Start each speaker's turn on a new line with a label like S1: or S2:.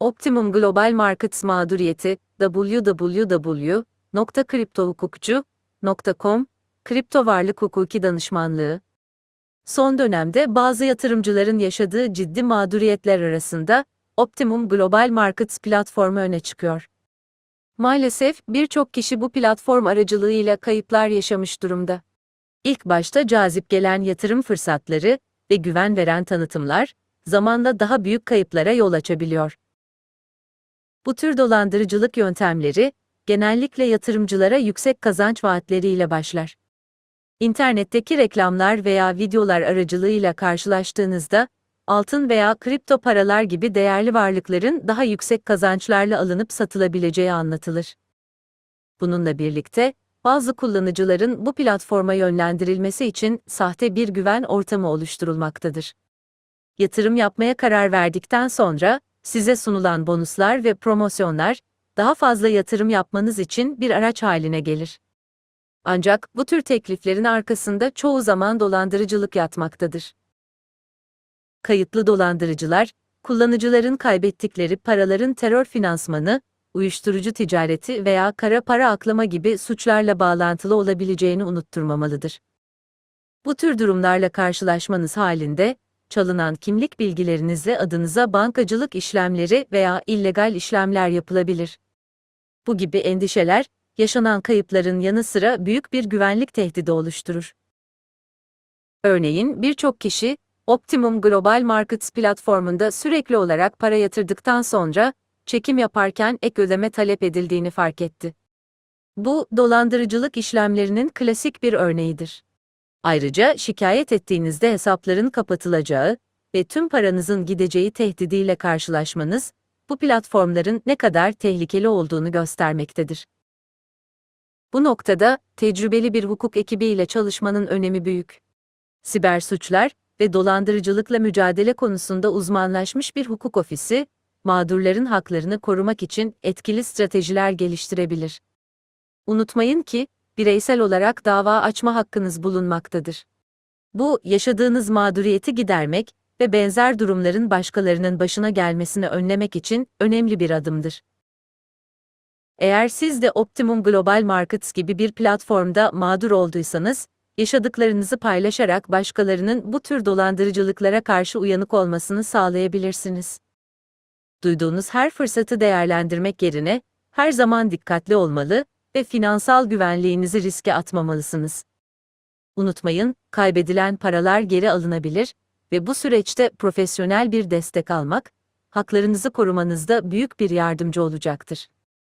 S1: Optimum Global Markets mağduriyeti www.kriptohukukçu.com Kripto varlık hukuki danışmanlığı Son dönemde bazı yatırımcıların yaşadığı ciddi mağduriyetler arasında Optimum Global Markets platformu öne çıkıyor. Maalesef birçok kişi bu platform aracılığıyla kayıplar yaşamış durumda. İlk başta cazip gelen yatırım fırsatları ve güven veren tanıtımlar, zamanla daha büyük kayıplara yol açabiliyor. Bu tür dolandırıcılık yöntemleri, genellikle yatırımcılara yüksek kazanç vaatleriyle başlar. İnternetteki reklamlar veya videolar aracılığıyla karşılaştığınızda, altın veya kripto paralar gibi değerli varlıkların daha yüksek kazançlarla alınıp satılabileceği anlatılır. Bununla birlikte, bazı kullanıcıların bu platforma yönlendirilmesi için sahte bir güven ortamı oluşturulmaktadır. Yatırım yapmaya karar verdikten sonra, size sunulan bonuslar ve promosyonlar, daha fazla yatırım yapmanız için bir araç haline gelir. Ancak bu tür tekliflerin arkasında çoğu zaman dolandırıcılık yatmaktadır. Kayıtlı dolandırıcılar, kullanıcıların kaybettikleri paraların terör finansmanı, uyuşturucu ticareti veya kara para aklama gibi suçlarla bağlantılı olabileceğini unutturmamalıdır. Bu tür durumlarla karşılaşmanız halinde, çalınan kimlik bilgilerinizle adınıza bankacılık işlemleri veya illegal işlemler yapılabilir. Bu gibi endişeler, yaşanan kayıpların yanı sıra büyük bir güvenlik tehdidi oluşturur. Örneğin birçok kişi, Optimum Global Markets platformunda sürekli olarak para yatırdıktan sonra, çekim yaparken ek ödeme talep edildiğini fark etti. Bu, dolandırıcılık işlemlerinin klasik bir örneğidir. Ayrıca şikayet ettiğinizde hesapların kapatılacağı ve tüm paranızın gideceği tehdidiyle karşılaşmanız, bu platformların ne kadar tehlikeli olduğunu göstermektedir. Bu noktada, tecrübeli bir hukuk ekibiyle çalışmanın önemi büyük. Siber suçlar ve dolandırıcılıkla mücadele konusunda uzmanlaşmış bir hukuk ofisi, mağdurların haklarını korumak için etkili stratejiler geliştirebilir. Unutmayın ki, bireysel olarak dava açma hakkınız bulunmaktadır. Bu, yaşadığınız mağduriyeti gidermek ve benzer durumların başkalarının başına gelmesini önlemek için önemli bir adımdır. Eğer siz de Optimum Global Markets gibi bir platformda mağdur olduysanız, yaşadıklarınızı paylaşarak başkalarının bu tür dolandırıcılıklara karşı uyanık olmasını sağlayabilirsiniz. Duyduğunuz her fırsatı değerlendirmek yerine, her zaman dikkatli olmalı ve finansal güvenliğinizi riske atmamalısınız. Unutmayın, kaybedilen paralar geri alınabilir ve bu süreçte profesyonel bir destek almak, haklarınızı korumanızda büyük bir yardımcı olacaktır.